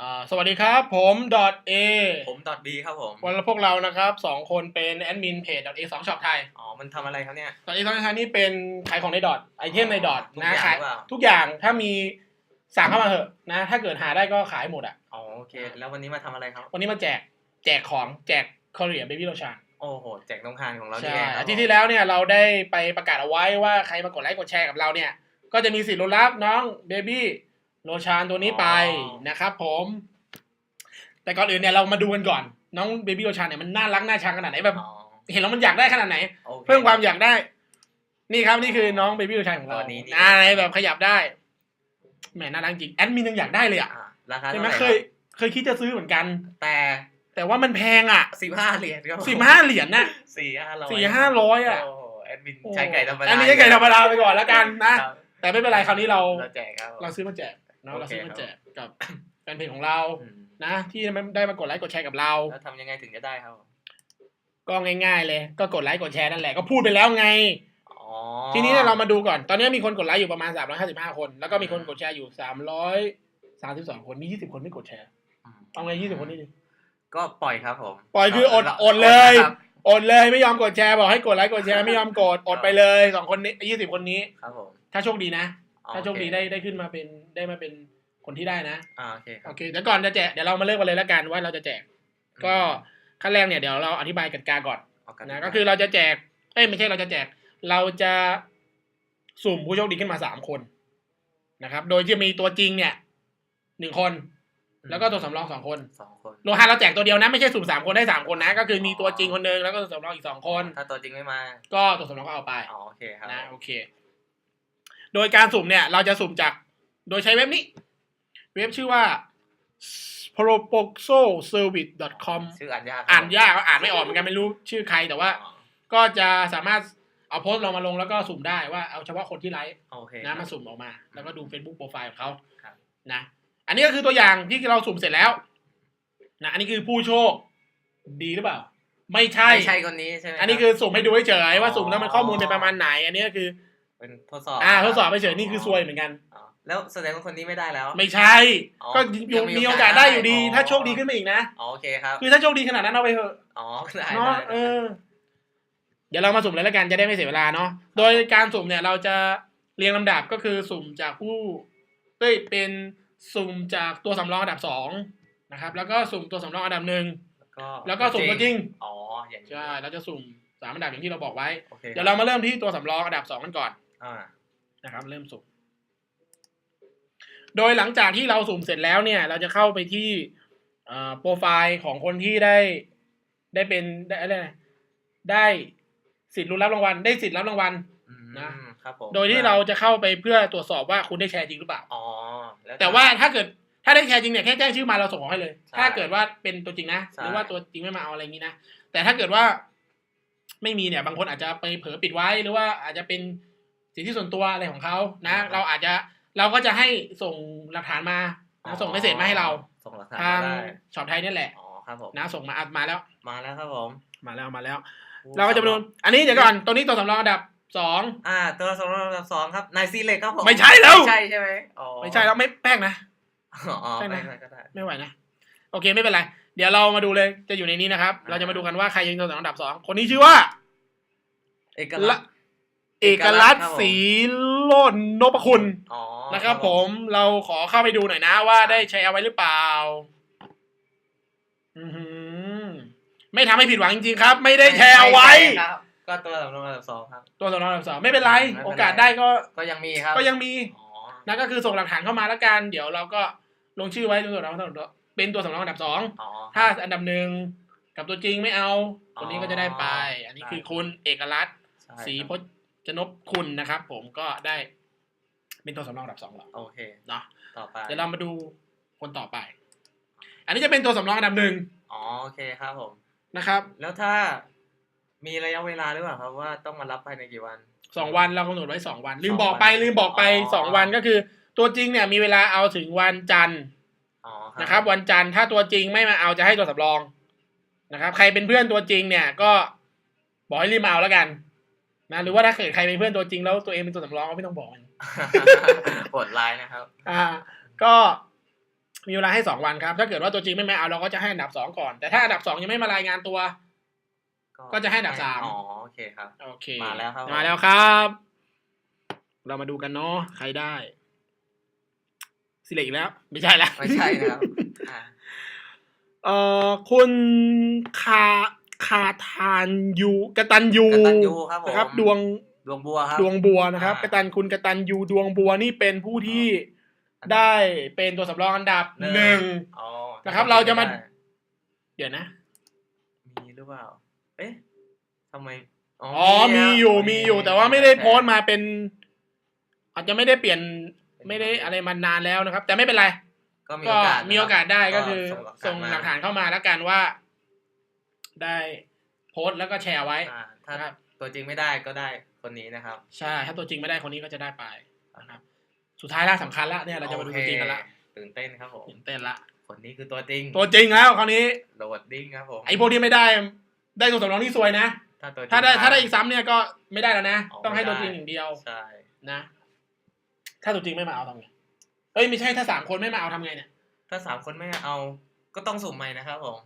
อ่าสวัสดีครับ ผมดอทเอผมดอทบีครับผมวันละพวกเรานะครับสองคนเป็นแอดมินเพจดอทเอสองช็อปไทยอ๋อมันทำอะไรครับเนี่ยดอทเอสองช็อปไทยนี่เป็นขายของในดอทไอเทมในดอททุกนะอย่างขายหรือเปล่าทุกอย่างถ้ามีสั่งเข้ามาเถอะนะ ถ้าเกิดหาได้ก็ขายหมดอะอ๋อโอเค แล้ววันนี้มาทำอะไรครับ วันนี้มาแจกแจกของแจกคอเรียเบบี้โลชั่นโอ้โหแจกน้องคานของเราใช่นี่เองครับอาทิตย์ที่แล้วเนี่ยเราได้ไปประกาศเอาไว้ว่าใครมากดไลค์กดแชร์กับเราเนี่ย ก็จะมีสิทธิ์ลุ้นรับน้องเบบี้ โลชั่นตัวนี้ไปนะครับผม แต่ก่อนอื่นเนี่ยเรามาดูกันก่อน น้องเบบี้โลชั่นเนี่ยมันน่ารักน่าชังขนาดไหนแบบอ๋อเห็นแล้วมันอยากได้ขนาดไหนโอคเพิ่มความอยากได้ นี่ครับนี่คือน้องเบบี้โลชั่นของเราตัวนี้นี่อะไรแบบขยับได้แหมน่ารักจริงแอดมินยังอยากได้เลยอะอะราคาใช่เท่าไหมไหร่เคยเคยคิดจะซื้อเหมือนกัน แต่แต่ว่ามันแพงอะสิบห้าเหรียญครับผมสิบห้าเหรียญน่ะสี่ห้าร้อยสี่ห้าร้อยอะโอ้โหแอดมินใช้ไก่ธรรมดาอันนี้ใช้ไก่ธรรมดาไปก่อนแล้วกันนะครับแต่ไม่เป็นไรคราวนี้เราเราแจกครับเราซื้อมาแจกเนาะโอเคเราซื้อมาครับแจกกับแฟนเพจของเราอืมนะ ที่ได้มากดไลค์กดแชร์กับเราแล้วทำยังไงถึงจะได้ครับ ก็ง่ายๆเลย ก็กดไลค์กดแชร์นั่นแหละก็พูดไปแล้วไงอ๋อทีนี้เนี่ยเรามาดูก่อน ตอนนี้มีคนกดไลค์อยู่ประมาณ 355 คน แล้วก็มีคนกดแชร์อยู่ 332 คนมี 20 คนไม่กดแชร์อืมเอาไง 20 คนนี่ดิ ก็ปล่อยครับผม ปล่อยคืออดราอดเลยครับอดเลยไม่ยอมกดแชร์บอกให้กดไลค์กดแชร์ไม่ยอมกด อดไปเลยสองคนนี้ 20 คนนี้ ครับผม ถ้าโชคดีนะอ๋อ ถ้าโชคดีเได้ได้ขึ้นมาเป็นได้มาเป็นคนที่ได้นะอ่าโอเคครัโอบเคเดี๋ยวก่อนจะแจกเดี๋ยวเรามาเริ่มกันเลยแล้วกันว่าเราจะแจก ก็ขั้นแรกเนี่ยเดี๋ยวเราอธิบายกติกาก่อนเอากันะก็คือเราจะแจกเอ้ยไม่ใช่เราจะแจก เราจะสุ่มผู้โชคดีขึ้นมาสามคนนะครับ โดยจะมีตัวจริงเนี่ยหนึ่งคน แล้วก็ตัวสำรองสองคนสองคนโลหะเราแจกตัวเดียวนะไม่ใช่สุ่มสามคนได้สามคนนะ ก็คือมีตัวจริงคนหนึ่งแล้วก็ตัวสำรองอีกสองคน ถ้าตัวจริงไม่มา ก็ตัวสำรองก็เอาไปอ๋อโอเคครับนะโอเค โดยการสุ่มเนี่ยเราจะสุ่มจากโดยใช้เว็บนี้ เว็บชื่อว่า propoxoservice.com ชื่ออ่านยากอ่านยากก็อ่านไม่ออกเหมือนกันไม่รู้ชื่อใครแต่ว่าอ๋อก็จะสามารถเอาโพสต์เรามาลงแล้วก็สุ่มได้ว่าเอาเฉพาะคนที่ไลค์โอเคนะครับมาสุ่มออกมา แล้วก็ดู Facebook โปรไฟล์ของเขาครับนะ อันนี้ก็คือตัวอย่างที่เราสุ่มเสร็จแล้วนะอันนี้คือผู้โชคดีหรือเปล่า ไม่ใช่ไม่ใช่คนนี้ใช่ไหมอันนี้รับคือสุ่มให้ดูเฉยๆว่าอ๋อสุ่มแล้วมันข้อมูลเป็นประมาณไหน อันนี้ก็คือ เป็นทดสอบอ่าทดสอบไปเฉยนี่คือซวยเหมือนกัน อ๋อแล้วแสดงว่าคนนี้ไม่ได้แล้ว ไม่ใช่ อ๋อก็ยัยังงมีมีโอโอกากาสสได้อยู่ดีได้ถ้าโชคดีขึ้นมาอีกนะ อ๋อโอเคครับ คือถ้าโชคดีขนาดนั้นเอาไปเถอะ อ๋อได้เนาะ ได้ เออ เดี๋ยวเรามาสุ่มเลยแล้วกันจะได้ไม่เสียเวลาเนาะ โดยการสุ่มเนี่ย เราจะเรียงลำดับก็คือสุ่มจากผู้เอ้ย เป็นสุ่มจากตัวสำรองอันดับสองนะครับ แล้วก็สุ่มตัวสำรองอันดับหนึ่งก็แล้วก็สุ่มตัวจริง อ๋ออย่างนี้ใช่ เราจะสุ่มสามอันดับอย่างที่เราบอกไว้ โอเคเดี๋ยวเรามาเริ่มที่ตัวสำรองอันดับสองกันก่อน อ่านะครับ เริ่มสุ่มโดยหลังจากที่เราสุ่มเสร็จแล้วเนี่ย เราจะเข้าไปที่เอ่อโปรไฟล์ของคนที่ได้ได้เป็นได้อะไรนะได้สิทธิ์ลุ้นรับรางวัล ได้สิทธิ์รับรางวัลอืมนะครับผมโดยที่เราจะเข้าไปเพื่อตรวจสอบว่าคุณได้แชร์จริงหรือเปล่าอ๋อล้แต่ว่าถ้าเกิดถ้าได้แชร์จริงเนี่ยแค่แจ้งชื่อมาเราส่งของให้เลยใช่ถ้าเกิดว่าเป็นตัวจริงนะใช่หรือว่าตัวจริงไม่มาเอาอะไรอย่างนี้นะแต่ถ้าเกิดว่าไม่มีเนี่ยบางคนอาจจะไปเผลอปิดไว้หรือว่าอาจจะเป็น สิทธิส่วนตัวอะไรของเขานะ เราอาจจะเราก็จะให้ส่งหลักฐานมานะส่งเมสเซจมาให้เราส่งหลักฐานทางมาได้ช็อปไทยนี่แหละอ๋อครับผมนะส่งมาอัดมาแล้ว มาแล้วครับผมมาแล้วมาแล้ว เราก็จะไปดูอันนี้เดี๋ยวก่อนตัวนี้ตัวสำรองอันดับสองอ่า ตัวสองอันดับสองครับนายซีเล็กครับผมไม่ใช่แล้วไม่ใช่ใช่ไหมอ๋อไม่ใช่แล้วไม่แป้งนะอ๋อใช่ไหมไม่ใช่ก็ได้ไม่ไหวนะโอเคไม่เป็นไร เดี๋ยวเรามาดูเลยจะอยู่ในนี้นะครับ เราจะมาดูกันว่าใครยิงตัวสองอันดับสองคนนี้ชื่อว่า เอกลักษณ์ เอกลักษณ์ศรีโลดนพคุณอ๋อนะครับผมเราขอเข้าไปดูหน่อยนะว่าได้ใช้เอาไว้หรือเปล่าอือหือไม่ทำให้ผิดหวังจริงๆครับ ไม่ได้แชร์เอาไว้ม่ใช่ครับก็ตัวสำรองอันดับสองครับ ตัวสำรองอันดับสองไม่เป็นไร ไม่เป็นไร โอกาสได้ก็ก็ยังมีครับก็ยังมีอ๋อนะก็คือส่งหลักฐานเข้ามาแล้วกัน เดี๋ยวเราก็ลงชื่อไว้ตัวสำรองเป็นตัวสำรองอันดับสองอ๋อ ถ้าอันดับหนึ่งกับตัวจริงไม่เอาคนนี้ก็จะได้ไป อันนี้ได้คือคุณเอกลักษณ์ ใช่ศรีครับพจน พคุณนะครับ ผมก็ได้เป็นตัวสำรองอันดับสองแล้วโอเคเนาะต่อไปเดี๋ยวเรามาดูคนต่อไป อันนี้จะเป็นตัวสำรองอันดับหนึ่งอ๋อโอเคครับผมนะครับ แล้วถ้ามีระยะเวลาหรือเปล่าครับว่าต้องมารับภายในกี่วันสองวันเรากำหนดไว้สองวัน ลืมสองบอกไปวันลืมบอกไปอ๋อสองวันก็คือ ตัวจริงเนี่ยมีเวลาเอาถึงวันจันทร์อ๋อนะครับ วันจันทร์ถ้าตัวจริงไม่มาเอาจะให้ตัวสำรองนะครับ ใครเป็นเพื่อนตัวจริงเนี่ยก็บอกให้รีบมาเอาแล้วกัน นะหรือว่าถ้าเกิดใครเป็นเพื่อนตัวจริงแล้วตัวเองเป็นตัวสำรองก็ไม่ต้องบอกมันปวดไลน์นะครับ อ่า ก็มีเวลาให้สองวันครับ ถ้าเกิดว่าตัวจริงไม่มาเอาเราก็จะให้อันดับสองก่อน แต่ถ้าอันดับสองยังไม่มารายงานตัว ก็จะให้อันดับสามอ๋อโอเคครับโอเคมาแล้วครับมาแล้วครับ เรามาดูกันเนาะใครได้สิเหลกอีกแล้ว ไม่ใช่แล้วไม่ใช่นะครับอ่าเอ่อคุณคา คาทานยูกตันยูกตัญญูครับผม นะครับ ดวงดวงบัวครับ ดวงบัวนะครับอ่ากตันคุณกตันยูดวงบัวนี่เป็นผู้ที่ได้เป็นตัวสำรองอันดับหนึ่ง อ๋อนะครับเราจะมาได้เดี๋ยวนะ มีหรือเปล่า เอ๊ะทำไมอ๋อมีอยู่มีอยู่ แต่ว่าไม่ได้โพสต์มาเป็น อาจจะไม่ได้เปลี่ยนไม่ได้อะไรมานานแล้วนะครับ แต่ไม่เป็นไร ก็มีก็โอกาสมีโอกาสได้ก็คือส่ส่งงหหลัลักกฐาฐานนเข้ามาแล้วกันว่า ได้โพสต์แล้วก็แชร์ไว้อ่าถ้านะครับตัวจริงไม่ได้ก็ได้คนนี้นะครับ ใช่ ถ้าตัวจริงไม่ได้คนนี้ก็จะได้ไปนะครับ สุดท้ายละสำคัญละเนี่ยเราจะมาดูตัวจริงกันละโอเคตื่นเต้นครับผมตื่นเต้นละคนนี้คือตัวจริง ตัวจริงแล้วคราวนี้โหลดดิ้งครับผมไอ้พวกที่ไม่ได้ได้ตัวสำรองที่ซวยนะถ้าตัวจริงถ้าได้มถ้าได้อีกซ้ำเนี่ยก็ไม่ได้แล้วนะอ๋อต้องให้ไม่ตัวได้จริงอย่างเดียวใช่นะ ถ้าตัวจริงไม่มาเอาทำไงเอ้ยไม่ใช่ถ้าสามคนไม่มาเอาทำไงเนี่ย ถ้าสามคนไม่เอาก็ต้องสุ่มใหม่นะครับผม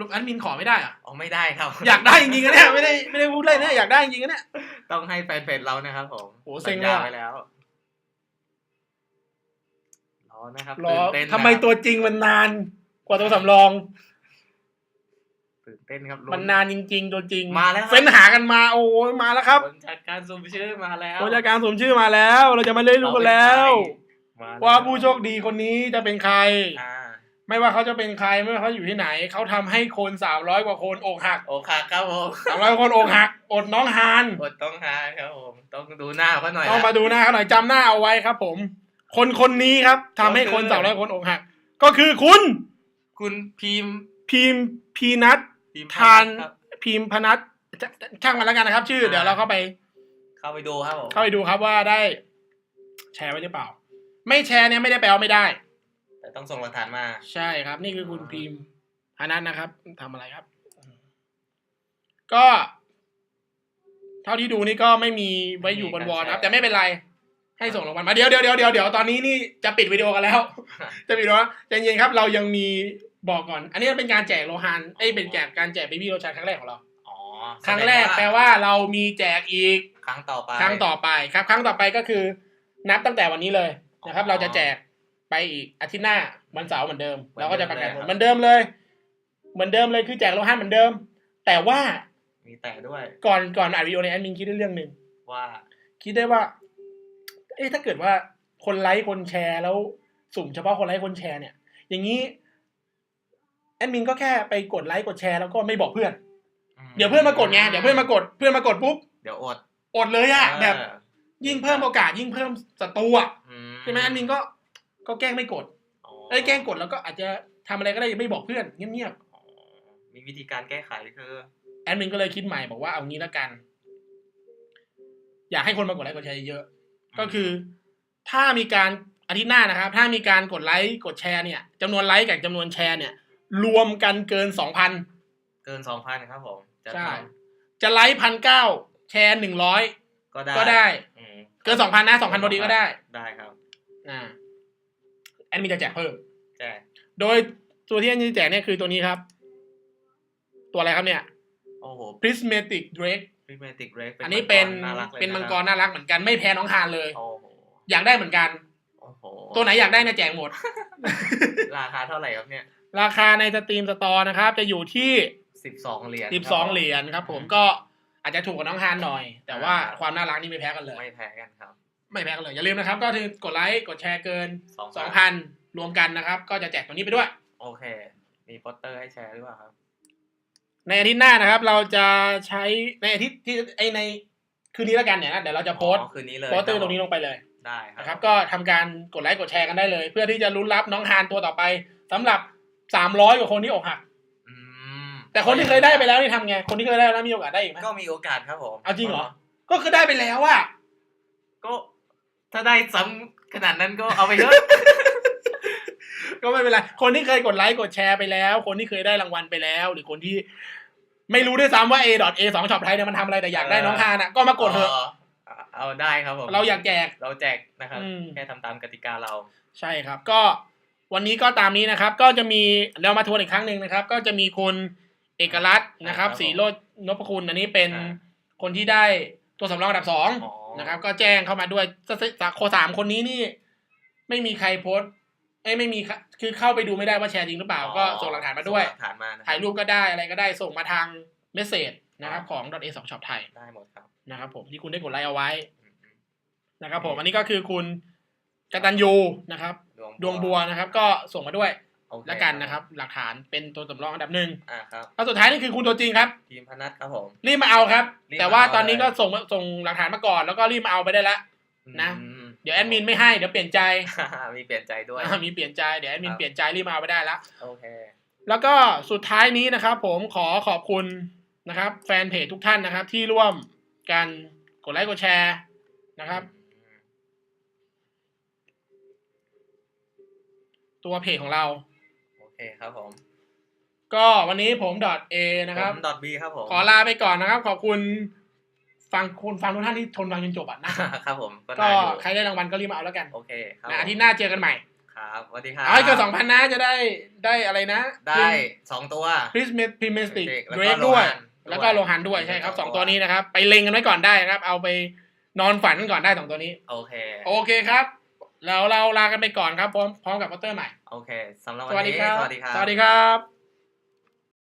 ลูกอันมินขอไม่ได้เหรอะอ๋อไม่ได้ครับ อยากได้จริงๆนะเนี่ยไม่ได้ไม่ได้พูดเล่นนะอยากได้จริงๆนะเนี่ย ต้องให้แฟนเพจเรานะครับผมโหเซ็งเลยอะสัญญาไว้แล้วรอนะครับรอตื่นเต้นทำไมนะครับตัวจริงมันนานกว่าตัวสำรอง ตื่นเต้นครับมันนานจริง ๆ ตัวจริงมาแล้วครับ เฟ้นหากันมาโอ้ยมาแล้วครับผลจากการสุ่มชื่อมาแล้วผู้จัดการสวมชื่อมาแล้ว เราจะมาเล่นรู้กันแล้วมาแล้ว่าผู้โชคดีคนนี้จะเป็นใคร อ่า ไม่ว่าเขาจะเป็นใครไม่ว่าเขาอยู่ที่ไหน เขาทำให้คนสามร้อยกว่าคนอกหักโอคาครับผมสามร้อยคนอกหัก อดน้องฮานอดต้องหาครับผมต้องดูหน้าเขาหน่อยต้องนะมาดูหน้าเขาหน่อยจำหน้าเอาไว้ครับ ผม คนคนนี้ครับทำให้คนก็สามคืร้อยอคนอกหัก ก็คือคุณ คุณพิมพ์พิมพ์พีนัทพิมพ์ทานครับพิมพ์พนัทจะช่างมันแล้วกันนะครับ ชื่ออ่าเดี๋ยวเราเข้าไป เข้าไปดูครับผมเข้าไปดูครับว่าได้ แชร์ไว้หรือเปล่า ไม่แชร์เนี่ยไม่ได้แปลว่าไม่ได้แต่ต้องส่งหลักฐานมา ใช่ครับ นี่คือคุณพิมพ์พนัทนะครับทำอะไรครับ ก็ เท่าที่ดูนี่ก็ไม่มีไว้อยู่บนวอลนะครับ แต่ไม่เป็นไร ให้ส่งรางวัลมาเดี๋ยวเดี๋ยวเดี๋ยวเดี๋ยวเดี๋ยวตอนนี้นี่จะปิดวิดีโอกันแล้ว จะปิดแล้วใจเย็นๆครับ เรายังมีบอกก่อน อันนี้เป็นการแจกโลฮันเอ้ยเป็นแจกการแจกเบบี้โลชันครั้งแรกของเราอ๋อครั้งแรกแปลว่าเรามีแจกอีก ครั้งต่อไป ครั้งต่อไปครับ ครั้งต่อไปก็คือ นับตั้งแต่วันนี้เลยนะครับอ๋อเราจะแจก ไปอีกอาทิตย์หน้าวันเสาร์เหมือนเดิมเหมือนเราก็จะประกาศผเดิมเลยครับลเหมือนเดิมเลย เหมือนเดิมเลยคือแจกโลหันเหมือนเดิม แต่ว่ามีแต่ด้วย ก่อนก่อนอัดวิดีโอในยแอดมินคิดได้เรื่องหนึ่งว่า คิดได้ว่า เอ๊ะถ้าเกิดว่าคนไลค์คนแชร์แล้วสุ่มเฉพาะคนไลค์คนแชร์เนี่ย อย่างนี้แอดมินก็แค่ไปกดไลค์กดแชร์แล้วก็ไม่บอกเพื่อน เดี๋ยวเพื่อนมากดไงเดี๋ยวเพื่อนมากดเพื่อนมากดปุ๊บเดี๋ยวอดอดเลยอะแบบเออยิ่งเพิ่มโอกาสยิ่งเพิ่มศัตรูอะอืใช่ไหมแอดมินก็ ก็แกล้งไม่กดอ๋อไอ้ยแกล้งกดแล้วก็อาจจะทำอะไรก็ได้ไม่บอกเพื่อนเงียบอ๋อมีวิธีการแก้ไขคือๆแอดมินก็เลยคิดใหม่บอกว่าเอางี้ละกัน อยากให้คนมากดไลค์กดแชร์เยอะๆก็คือ ถ้ามีการอาทิตย์หน้านะครับ ถ้ามีการกดไลค์กดแชร์เนี่ยจำนวนไลค์กับจำนวนแชร์เนี่ย รวมกันเกินสองพันเกินสองพันครับผมจะใช่ทจะไลค์พันเก้าแชร์หนึ่งร้อยำก็ได้ก็ได้อืมเกินสองพันนะสองพันพอดีก็ได้ได้ครับ อ่า แอดมินจะแจกเพิ่มแจกโดยตัวที่แอดมินจะแจกเนี่ยคือตัวนี้ครับ ตัวอะไรครับเนี่ย โอ้โห prismatic drake พิเมติกเรกอันนี้เป็นน่ารักเลยเป็นมังกรนะคบน่ารักเหมือนกันไม่แพ้น้องฮานเลย โอ้โห อยากได้เหมือนกัน โอ้โห ตัวไหนอยากได้เนี่ยแจกหมด ราคาเท่าไหร่ครับเนี่ย ราคาในสตรีมสตอร์นะครับ จะอยู่ที่สิบสองเหรียญสิบสองเหรียญครับผมก็อาจจะถูกกว่าน้องฮานหน่อย แต่ว่าอ่าความน่ารักนี่ไม่แพ้กันเลย ไม่แพ้กันครับ ไม่แพ้กันเลยอย่าลืมนะครับ ก็คือกดไลค์กดแชร์เกินสองสองพันรวมกันนะครับ ก็จะแจกตัวนี้ไปด้วย โอเค มีโปสเตอร์ให้แชร์หรือเปล่าครับ ในอาทิตย์หน้านะครับ เราจะใช้ในอาทิตย์ที่ไอในคืนนี้แล้วกันเนี่ยนะเดี๋ยวเราจะโพสต์อ๋อคืนนี้เลยโปสเตอร์ตรงนี้ลงไปเลยได้คนะครัรับบก็ทำการกดไลค์กดแชร์กันได้เลย เพื่อที่จะลุ้นรับน้องฮานตัวต่อไปสำหรับสามร้อยกว่าคนที่อกหักอืมแต่คนที่เคยได้ไปแล้วนี่ทำไง คนที่เคยได้แล้วมีโอกาสได้อีกไหมก็มีโอกาสครับผม เอาจริงเหรอ ก็คือได้ไปแล้วอะก็ ถ้าได้ซ้ำขนาดนั้นก็เอาไปเถอะ ก็ไม่เป็นไร คนที่เคยกดไลค์กดแชร์ไปแล้ว คนที่เคยได้รางวัลไปแล้ว หรือคนที่ ไม่รู้ด้วยซ้ำว่า A A สองช็อปไทยเนี่ยมันทำอะไรแต่อยากได้น้องฮานอะก็มากดเถอะเอาเอาได้ครับผมเราอยากแจกเราแจกนะครับอืมแค่ทำตามกติกาเรา ใช่ครับ ก็วันนี้ก็ตามนี้นะครับ ก็จะมีเรามาทวนอีกครั้งหนึ่งนะครับ ก็จะมีคุณเอกรัตน์นะครับครับผมสีโรจน์นพคุณอันนี้เป็นอ่าคนที่ได้ ตัวสำรองอันดับสองอ๋อ นะครับ ก็แจ้งเข้ามาด้วยสสโคสามคนนี้นี่ ไม่มีใครโพสต์เอ้ยไม่มีค่ะคือเข้าไปดูไม่ได้ว่าแชร์จริงหรือเปล่า ก็ส่งหลักฐานมาด้วย ส่งหลักฐานมานะคบถ่ายรูปก็ได้อะไรก็ได้ส่งมาทางเมสเซจนะครับของ .a 2 shop ไทยได้หมดครับนะครับผมที่คุณได้กดไลค์เอาไว้อืมนะครับผมอันนี้ก็คือคุณกตัญญูนะครับๆดวงบัวนะครับ ก็ส่งมาด้วย โอเค แล้วกันนะครับ หลักฐานเป็นตัวสำรองอันดับหนึ่งอ่าครับ แล้วสุดท้ายนี่คือคุณตัวจริงครับทีมพนัทครับผม รีบมาเอาครับ รีบมาแต่ว่าเอาตอนนี้เลยก็ส่งมาส่งหลักฐานมาก่อน แล้วก็รีบมาเอาไปได้แล้วนะ อืมเดี๋ยวแอดมินไม่ให้เดี๋ยวเปลี่ยนใจมีเปลี่ยนใจด้วย อ่ามีเปลี่ยนใจเดี๋ยวแอดมินครับ เปลี่ยนใจรีบมาเอาไปได้แล้วโอเค แล้วก็สุดท้ายนี้นะครับ ผมขอขอบคุณนะครับ แฟนเพจทุกท่านนะครับ ที่ร่วมกันกดไลค์กดแชร์นะครับ ตัวเพจของเราโอ เคครับผม ก็วันนี้ผมดอทเอนะครับผมดอทบีครับผม ขอลาไปก่อนนะครับ ขอบคุณฟังคุณฟังทุกท่านที่ทนฟังจนจบอะนะครับผม ก็ก็ได้อยู่ใครได้รางวัลก็รีบมาเอาแล้วกัน โอเคครับนะผมอาทิตย์หน้าเจอกันใหม่ ครับสวัสดีครับเอาให้เกินสองพันนะจะได้ได้อะไรนะ ได้สองตัวพริสเมพรีเมสติกแล้วเดก็รด้วยโลหะแล้วก็โลหันด้วยมีใช่ครับสสอองงตัตัววนี้นะครับ ไปเล็งกันไว้ก่อนได้นะครับ เอาไปนอนฝันกันก่อนได้สองตัวนี้ โอเค โอเคครับ แล้วเราลากันไปก่อนครับพร้อมพร้อมกับวอเตอร์ใหม่ โอเคสำหรับสวันวัสดีนี้ครับสวัสดีครับ สวัสดีครับ